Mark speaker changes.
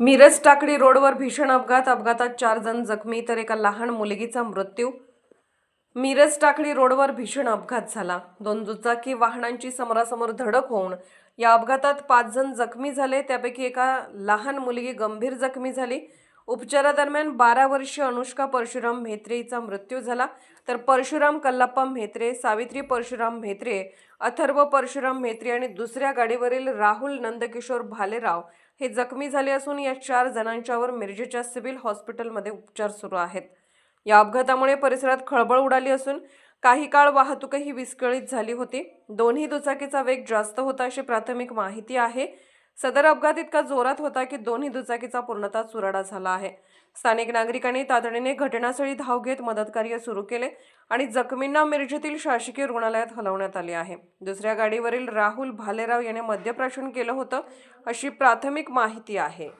Speaker 1: मिरज टाकडी रोडवर भीषण अपघात. अपघातात चार जण जखमी तर एका लहान मुलगीचा मृत्यू. मिरज टाकळी रोडवर भीषण अपघात झाला. दोन दुचाकी वाहनांची समोरासमोर धडक होऊन या अपघातात पाच जण जखमी झाले. त्यापैकी एका लहान मुलगी गंभीर जखमी झाली. उपचारादरम्यान बारा वर्षीय अनुष्का परशुराम म्हेत्रेचा मृत्यू झाला. तर परशुराम कल्लाप्पा म्हेत्रे सावित्री परशुराम म्हेत्रे अथर्व परशुराम म्हेत्रे आणि दुसऱ्या गाडीवरील राहुल नंदकिशोर भालेराव हे जखमी झाले असून या चार जणांच्यावर मिरजेच्या सिव्हिल हॉस्पिटलमध्ये उपचार सुरू आहेत. या अपघातामुळे परिसरात खळबळ उडाली असून काही काळ वाहतूकही विस्कळीत झाली होती. दोन्ही दुचाकीचा वेग जास्त होता अशी प्राथमिक माहिती आहे. सदर अपघात इतका जोरात होता की दोन्ही दुचाकीचा पूर्णतः चुराडा झाला आहे. स्थानिक नागरिकांनी तातडीने घटनास्थळी धाव घेत मदतकार्य सुरू केले आणि जखमींना मिरजेतील शासकीय रुग्णालयात हलवण्यात आले आहे. दुसऱ्या गाडीवरील राहुल भालेराव याने मद्यप्राशन केलं होतं अशी प्राथमिक माहिती आहे.